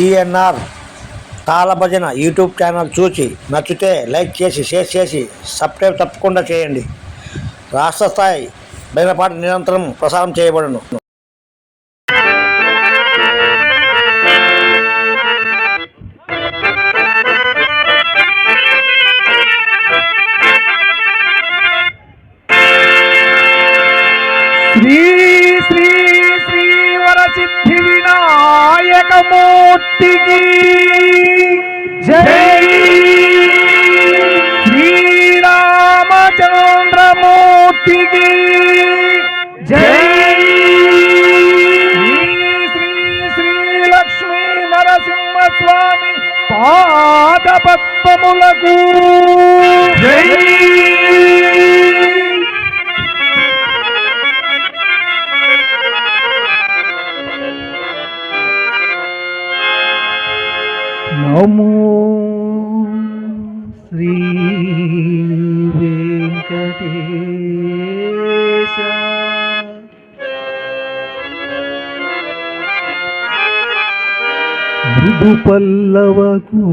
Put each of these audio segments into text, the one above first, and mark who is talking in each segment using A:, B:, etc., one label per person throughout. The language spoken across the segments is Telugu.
A: టిఎన్ఆర్ తాళభజన యూట్యూబ్ ఛానల్ చూసి నచ్చితే లైక్ చేసి షేర్ చేసి సబ్స్క్రైబ్ తప్పకుండా చేయండి. రాష్ట్ర స్థాయి బయటపాటు నిరంతరం ప్రసారం చేయబడను.
B: మూర్తికి జై శ్రీరామచంద్రమూర్తికి జై శ్రీ శ్రీ లక్ష్మీ నరసింహస్వామి పాద పద్మములకు జై నమో శ్రీ వెంకటేశ. మృదు పల్లవకు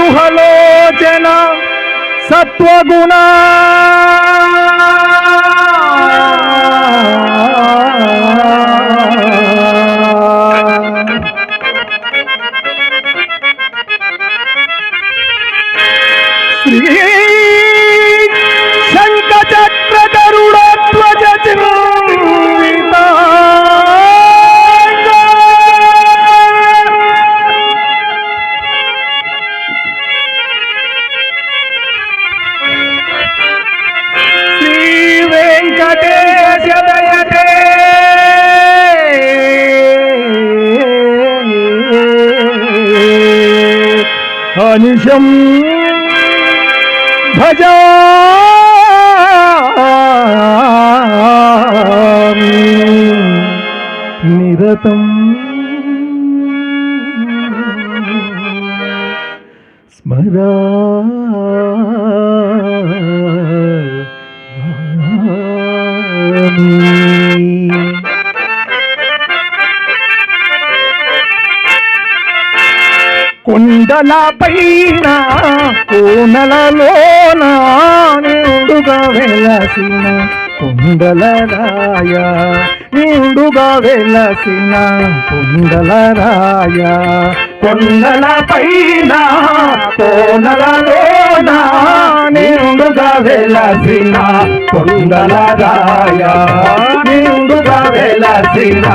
B: సరసీరుహలోచన సత్వగుణ శ్రీ मनुष्यम् भजा। निरतम् కొండల పైన కోనలలోన నిండుగా వెలసిన కొండల రాయ నిండుగా వెలసిన కొండల రాయ. కొండల పైన కోనలలోన నిండుగా వెలసిన కొండల రాయ నిండుగా వెలసిన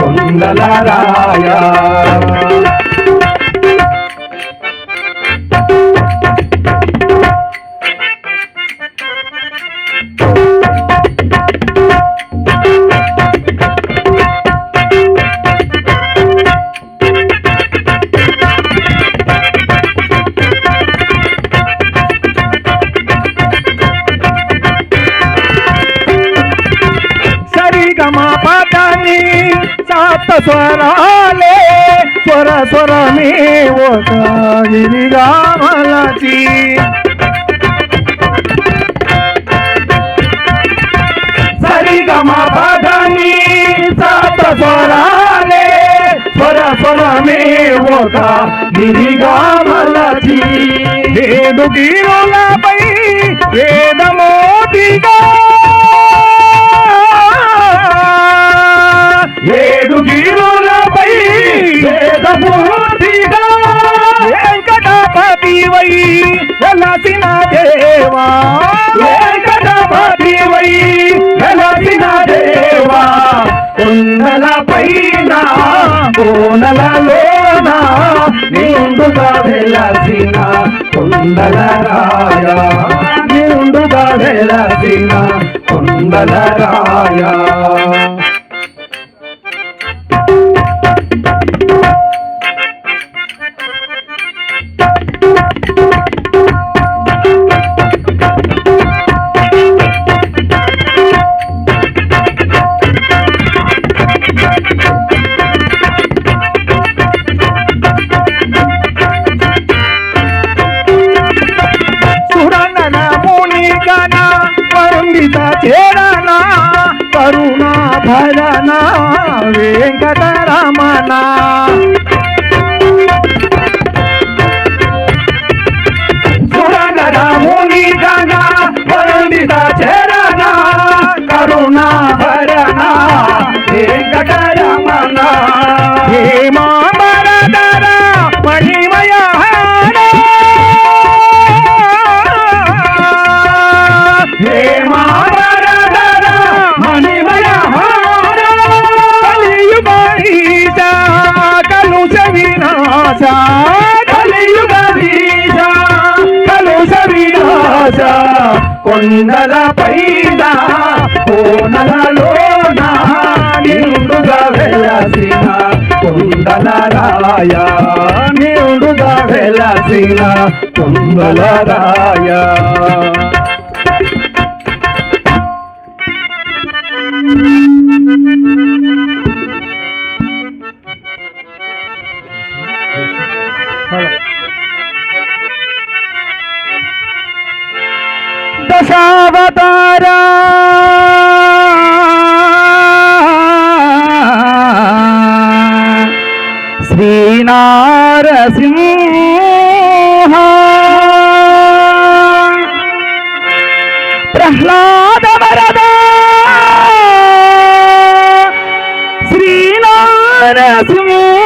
B: కొండల రాయ. స్వరాలే స్వర స్వరమే ఒక గిరిగా మలచి సరిగమ పదని సప్త స్వరాలే స్వర స్వరమే ఒక గిరిగా మలచి ఏడు గిరులపై వేదమోటిగా ఏడు గిరులపై వేదమూర్తిగా వెంకటపతి వై వెలసిన దేవా. వెంకటపతి వై వెలసిన దేవా. కొండల పైన కోనలలోన నిండుగా వెలసిన కొండల రాయ. నిండుగా వెలసిన కొండల రాయ.
C: వరుణిత చేరణ కరుణా భరణ వెంకటరమణ కొండల పైన కోనలలోన నిండుగా వెలసిన కొండల రాయ నిండుగా వెలసిన కొండల రాయ. దశావతార శ్రీనారసింహ. ప్రహ్లాద వరద శ్రీనారసింహ.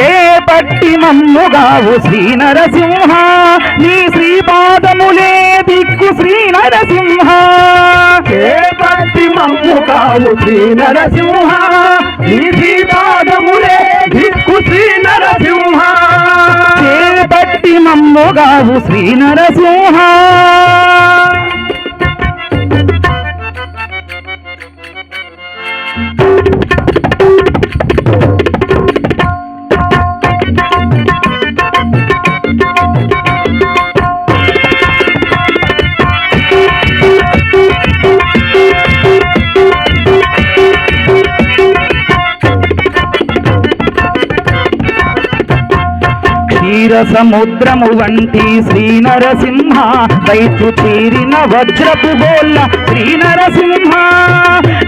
C: చేపట్టి మమ్ముగావు శ్రీ నరసింహ నీ శ్రీపాదములే దిక్కు శ్రీ నరసింహ చేపట్టి మమ్ముగావు శ్రీ నరసింహ నీ శ్రీపాదములే దిక్కు శ్రీ నరసింహ చేపట్టి మమ్ముగావు శ్రీ నరసింహ క్షీర సముద్రము వంటి శ్రీ నరసింహ రైతు తీరిన వజ్రపు గోళ్ళ శ్రీ నరసింహ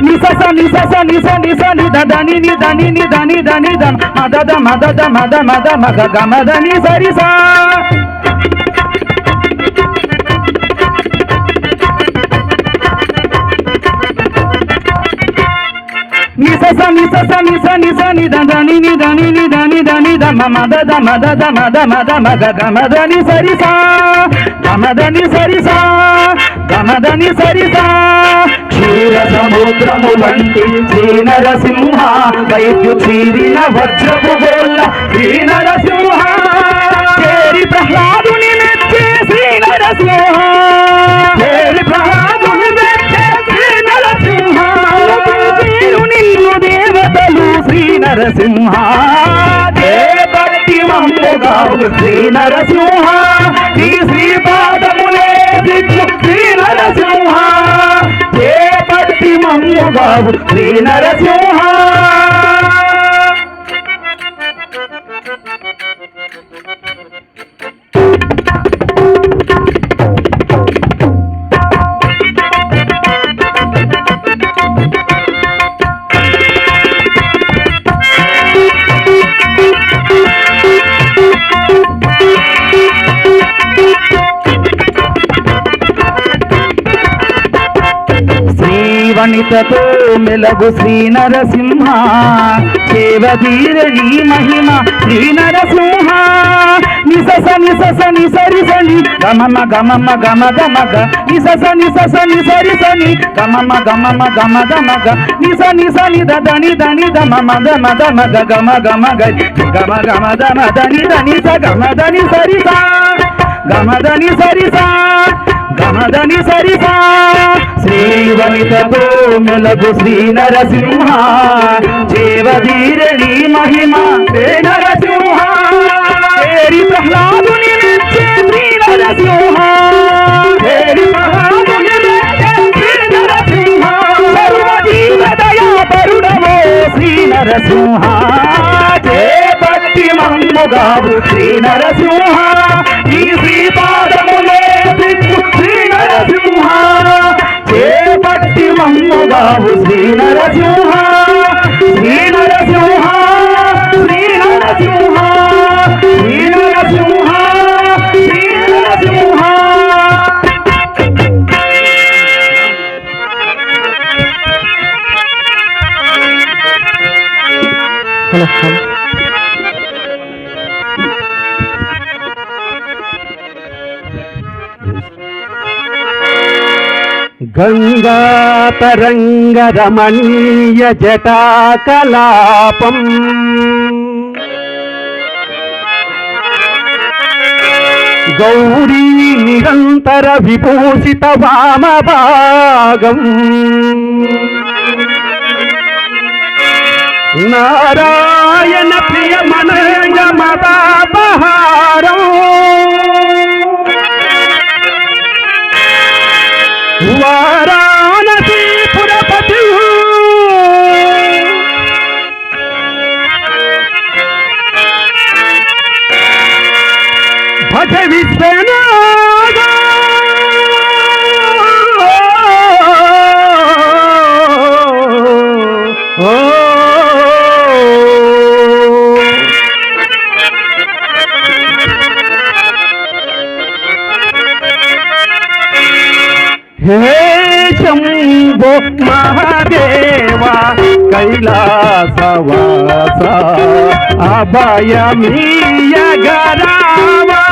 C: నిసస నిసస నిస నిస నిదని నిదని నిదని దని దం మదద మదద మద మద మగ గమదని సరిసా. నిసస నిస నిస నిదని నిదని నిదని దని దమ మద దమ దద మద మద మగ గమదని సరిసా గమదని సరిసా గమదని సరిసా. క్షీర సముద్రము వంటి శ్రీ నరసింహ వైద్యు చీరిన వజ్రపు గోళ్ళ శ్రీ నరసింహ చేరి ప్రహ్లాదుని మెచ్చే శ్రీ నరసింహ నరసింహ దేవతి మమ్ముగావు శ్రీ నరసింహ శ్రీ శ్రీ పాదములే శ్రీ నరసింహ దేవతి మమ్ముగావు శ్రీ నరసింహ శ్రీవణితతో మెలగు శ్రీ నరసింహ దేవధీరణి మహిమ శ్రీ నరసింహ నిసస నిసస నిసరిసని గమమ గమమ గమ గమగ నిసస నిసస నిసరిసని గమమ గమమ గమ గమగ నిస నిస నిద దని దని దమ మద మద మగ గమ గమ గ గమ గమ దమ దని దని స గమ దని సరిసా. గమ దని సరిసా. గమదని సరిసా
D: శ్రీవనితతో మెలగు శ్రీ నరసింహ జీవధీరణి మహిమ శ్రీ నరసింహ హేరి ప్రహ్లాదుని మెచ్చే శ్రీ నరసింహ హేరి ప్రహ్లాదుని మెచ్చే శ్రీ నరసింహ సర్వజీవ దయా పరుడవో శ్రీ నరసింహ మమ్ముగావు శ్రీ నరసింహ ఈ శ్రీపాదములే నరసింహ చేపట్టి మమ్ముగావు శ్రీ నరసింహ శ్రీ నరసింహ శ్రీ నరసింహ శ్రీ నరసింహ శ్రీ నరసింహ గంగా తరంగ రమణీయ జటాకలాపం. గౌరీ నిరంతర విభూషిత వామభాగం. నారాయణ ప్రియ మనయ మదాపహారం భజ హే శంభో మహాదేవ కైలాసవాస అభయమీయ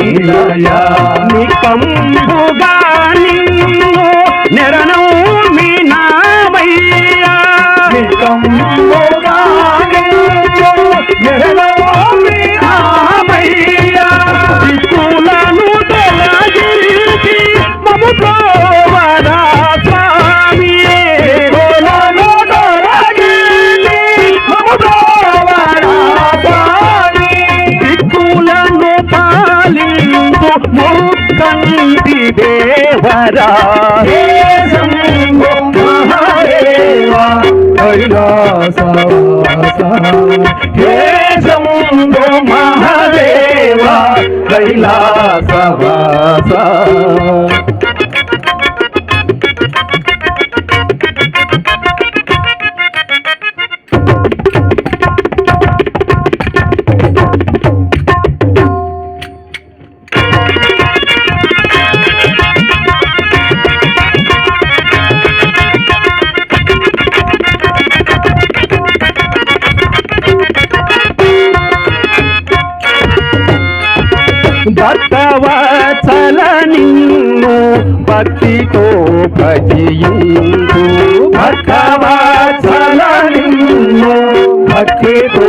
D: నిలయ. నికంబుగా నిన్ను నిరణం మీ నామయ్యా నికంబుగా నిన్ను నిరణం మీ నామయ్యా దిక్కులను తొలగించి మము హే శంభో మహాదేవ. కైలాసవాస. భక్తవత్సల నిన్ను భక్తితో భజించు. భక్తవత్సల నిన్ను భక్తితో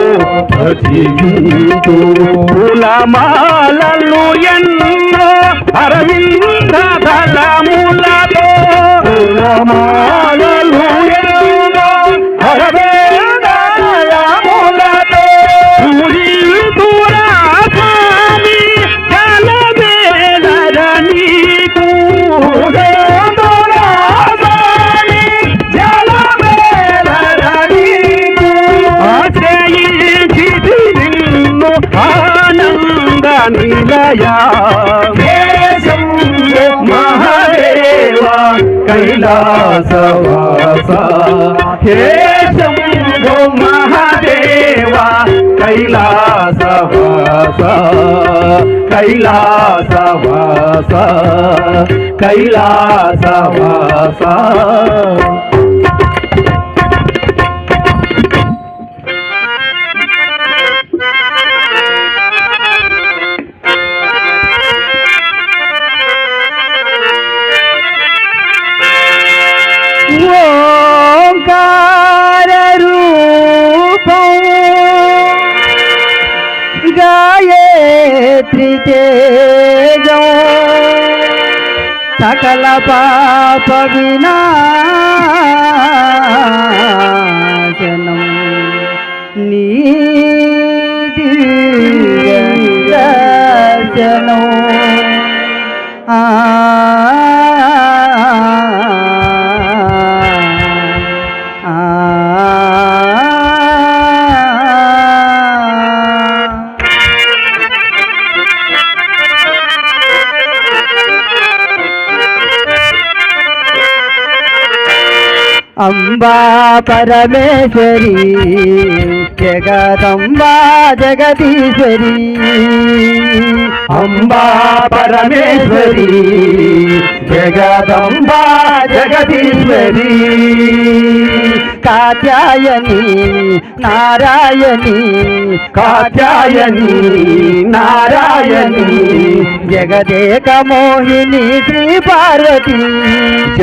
D: భజించు. కులమాలలు ఎన్నో అరవింద దళములతో కులమాలలు హే శంభో మహాదేవ కైలాసవాస కైలాసవాస కైలాసవాస.
E: సకల పాప వినాశనం నీది దర్శనం ఆ పరమేశ్వరి. జగదంబా జగదీశ్వరి.
D: అంబా పరమేశ్వరి. జగదంబా జగదీశ్వరి.
E: కాత్యాయని నారాయణి.
D: కాత్యాయని నారాయణి.
E: జగదేక మోహిని శ్రీ పార్వతి.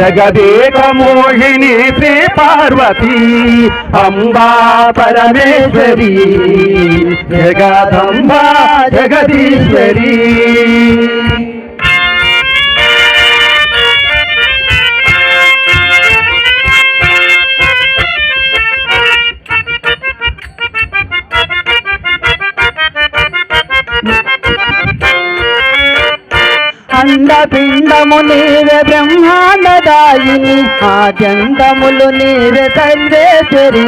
D: జగదేక మోహిని శ్రీ పార్వతి. అంబా పరమేశ్వరి. జగదంబా జగదీశ్వరి.
E: అండపిండము నీవే బ్రహ్మాండదాయిని ఆద్యంతములు నీవే సర్వేశ్వరి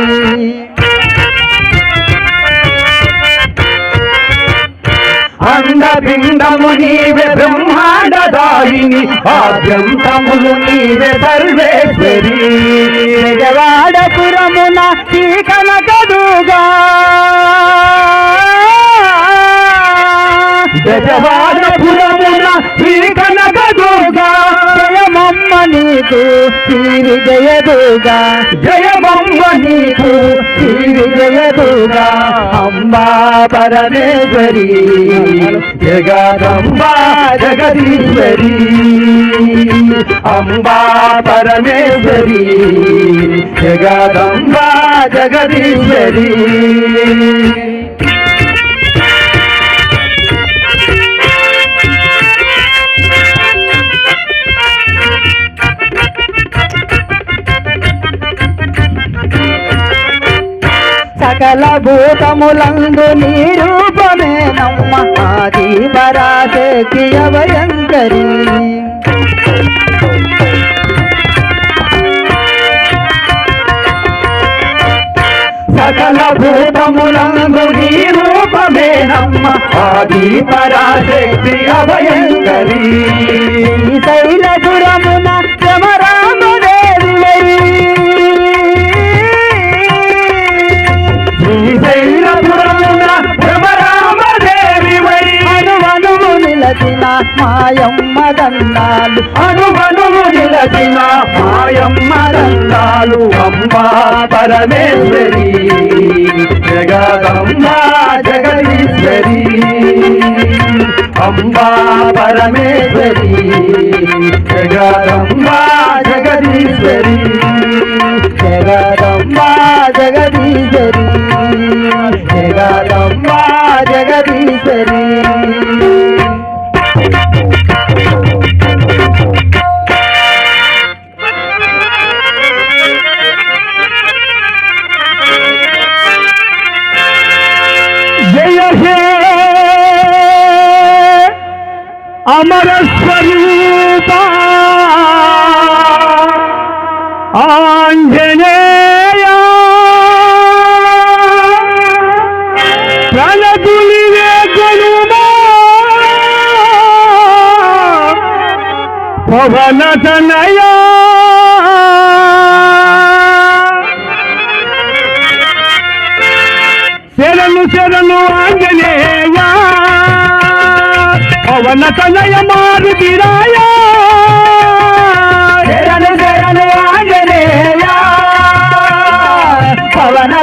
D: అండపిండము నీవే బ్రహ్మాండదాయిని ఆద్యంతములు నీవే సర్వేశ్వరి
E: నిజవాడపురమున శ్రీ కనకదుగా నీకు శ్రీ విజయదుగా
D: జయమమ్మ నీకు
E: తీరి జయదుగా.
D: అంబా పరమేశ్వరి జగదంబా జగదీశ్వరి. అంబా పరమేశ్వరి జగదంబా జగదీశ్వరి.
E: సకల భూతములందు నీ రూపమే నమ్మ. ఆది పరాశక్తి అభయంకరి
D: సకల భూతములందు నీ రూపమే నమ్మ. ఆది పరాశక్తి అభయంకరి
E: శైలపురమున నిలచిన మాయమ్మ దండాలు.
D: అనువనువు నిలచిన మాయమ్మ రంగాలు అమ్మా పరమేశ్వరి జగదమ్మా జగదీశ్వరి. అంబా పరమేశ్వరి జగదంబా జగదీశ్వరి.
E: జగదంబా జగదీశ్వరి.
D: అమర స్వరూప ఆంజనేయ. ప్రణతులివే గణుమా పవన తనయా శరణు శరణు ఆంజనేయ. வண்ண கலைய மாறுகிறாயா பவன